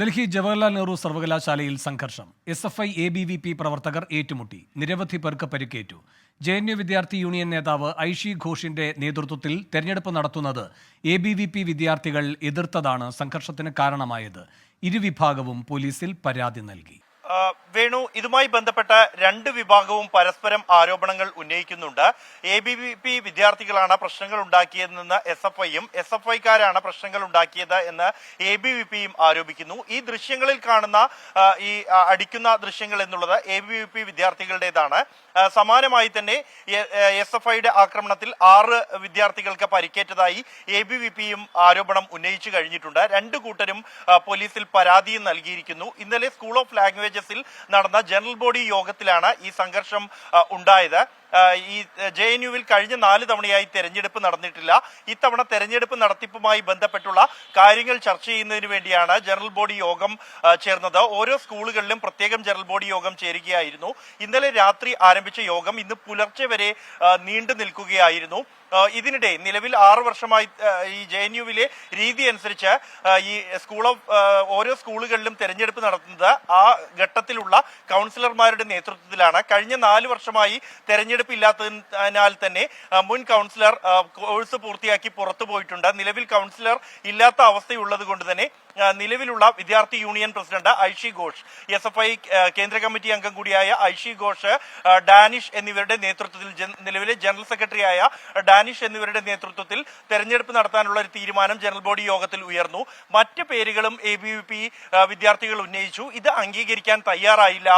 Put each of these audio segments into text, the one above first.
ഡൽഹി ജവഹർലാൽ നെഹ്റു സർവകലാശാലയിൽ സംഘർഷം. S F I A B V P പ്രവർത്തകർ ഏറ്റുമുട്ടി. നിരവധി പേർക്ക് പരിക്കേറ്റു. ജെ എൻ യു വിദ്യാർത്ഥി യൂണിയൻ നേതാവ് ഐഷി ഘോഷിന്റെ നേതൃത്വത്തിൽ തെരഞ്ഞെടുപ്പ് നടത്തുന്നത് എ ബി വി പി വിദ്യാർത്ഥികൾ എതിർത്തതാണ് സംഘർഷത്തിന് കാരണമായത്. ഇരുവിഭാഗവും പോലീസിൽ പരാതി നൽകി. വേണു ഇതുമായി ബന്ധപ്പെട്ട രണ്ട് വിഭാഗവും പരസ്പരം ആരോപണങ്ങൾ ഉന്നയിക്കുന്നുണ്ട്. എ ബി പി വിദ്യാർത്ഥികളാണ് പ്രശ്നങ്ങൾ ഉണ്ടാക്കിയതെന്ന് എസ് എഫ് ഐയും എസ് എഫ് ഐക്കാരാണ് പ്രശ്നങ്ങൾ ഉണ്ടാക്കിയത് എന്ന് എ ബി വി പിയും ആരോപിക്കുന്നു. ഈ ദൃശ്യങ്ങളിൽ കാണുന്ന ഈ അടിക്കുന്ന ദൃശ്യങ്ങൾ എന്നുള്ളത് എ ബി വി പി വിദ്യാർത്ഥികളുടേതാണ് സമാനമായി തന്നെ എസ് എഫ് ഐയുടെ ആക്രമണത്തിൽ ആറ് വിദ്യാർത്ഥികൾക്ക് പരിക്കേറ്റതായി എ ബി വി പിയും ആരോപണം ഉന്നയിച്ചു കഴിഞ്ഞിട്ടുണ്ട്. രണ്ടു കൂട്ടരും പോലീസിൽ പരാതിയും നൽകിയിരിക്കുന്നു. ഇന്നലെ സ്കൂൾ ഓഫ് ലാംഗ്വേജസിൽ നടന്ന ജനറൽ ബോഡി യോഗത്തിലാണ് ഈ സംഘർഷം ഉണ്ടായത്. ഈ ജെ എൻ യുവിൽ കഴിഞ്ഞ നാല് തവണയായി തെരഞ്ഞെടുപ്പ് നടന്നിട്ടില്ല. ഇത്തവണ തെരഞ്ഞെടുപ്പ് നടത്തിപ്പുമായി ബന്ധപ്പെട്ടുള്ള കാര്യങ്ങൾ ചർച്ച ചെയ്യുന്നതിന് വേണ്ടിയാണ് ജനറൽ ബോഡി യോഗം ചേർന്നത്. ഓരോ സ്കൂളുകളിലും പ്രത്യേകം ജനറൽ ബോഡി യോഗം ചേരുകയായിരുന്നു. ഇന്നലെ രാത്രി ആരംഭിച്ച യോഗം ഇന്ന് പുലർച്ചെ വരെ നീണ്ടു നിൽക്കുകയായിരുന്നു. ഇതിനിടെ നിലവിൽ ആറു വർഷമായി ഈ ജെ എൻ യുവിലെ രീതി അനുസരിച്ച് ഈ സ്കൂൾ ഓഫ് ഓരോ സ്കൂളുകളിലും തെരഞ്ഞെടുപ്പ് നടത്തുന്നത് ആ ഘട്ടത്തിലുള്ള കൗൺസിലർമാരുടെ നേതൃത്വത്തിലാണ്. കഴിഞ്ഞ നാല് വർഷമായി തെരഞ്ഞെടുപ്പ് ഇല്ലാത്തതിനാൽ തന്നെ മുൻ കൗൺസിലർ കോഴ്സ് പൂർത്തിയാക്കി പുറത്തു പോയിട്ടുണ്ട് നിലവിൽ കൗൺസിലർ ഇല്ലാത്ത അവസ്ഥയുള്ളത് കൊണ്ട് തന്നെ നിലവിലുള്ള വിദ്യാർത്ഥി union president Aishe Ghosh S F I കേന്ദ്ര കമ്മിറ്റി അംഗം കൂടിയായ ഐഷി ഘോഷ് ഡാനിഷ് എന്നിവരുടെ നേതൃത്വത്തിൽ നിലവിലെ ജനറൽ സെക്രട്ടറിയായ ഡാനിഷ് എന്നിവരുടെ നേതൃത്വത്തിൽ തെരഞ്ഞെടുപ്പ് നടത്താനുള്ള ഒരു തീരുമാനം ജനറൽ ബോഡി യോഗത്തിൽ ഉയർന്നു. മറ്റ് പേരുകളും എ ബി വി പി വിദ്യാർത്ഥികൾ ഉന്നയിച്ചു. ഇത് അംഗീകരിക്കാൻ തയ്യാറായില്ല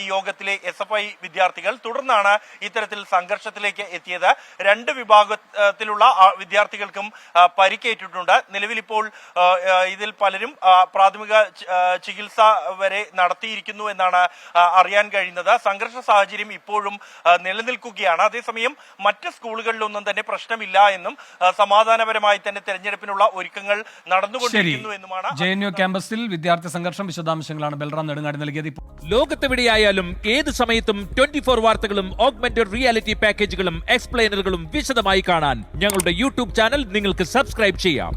ഈ യോഗത്തിലെ എസ് എഫ് ഐ വിദ്യാർത്ഥികൾ. തുടർന്നാണ് ഇത്തരത്തിൽ സംഘർഷത്തിലേക്ക് എത്തിയത്. രണ്ട് വിഭാഗത്തിലുള്ള വിദ്യാർത്ഥികൾക്കും പരിക്കേറ്റിട്ടുണ്ട്. നിലവിൽ ഇപ്പോൾ പല ഇതിൽ പലരും പ്രാഥമിക ചികിത്സ വരെ നടത്തിയിരിക്കുന്നു എന്നാണ് അറിയാൻ കഴിയുന്നത്. സംഘർഷ സാഹചര്യം ഇപ്പോഴും നിലനിൽക്കുകയാണ്. അതേസമയം മറ്റ് സ്കൂളുകളിലൊന്നും തന്നെ പ്രശ്നമില്ല എന്നും സമാധാനപരമായി തന്നെ തെരഞ്ഞെടുപ്പിനുള്ള ഒരുക്കങ്ങൾ നടന്നുകൊണ്ടിരിക്കുന്നു എന്നുമാണ് ജെ എൻ യു ക്യാമ്പസിൽ വിദ്യാർത്ഥി സംഘർഷം വിശദാംശങ്ങളാണ് ബൽറാം നെടുങ്ങാടി നൽകിയത്. ലോകത്തെവിടെയായാലും ഏത് സമയത്തും ട്വന്റി ഫോർ വാർത്തകളും ഓഗ്മെന്റഡ് റിയാലിറ്റി പാക്കേജുകളും എക്സ്പ്ലെയിനറുകളും വിശദമായി കാണാൻ ഞങ്ങളുടെ യൂട്യൂബ് ചാനൽ നിങ്ങൾക്ക് സബ്സ്ക്രൈബ് ചെയ്യാം.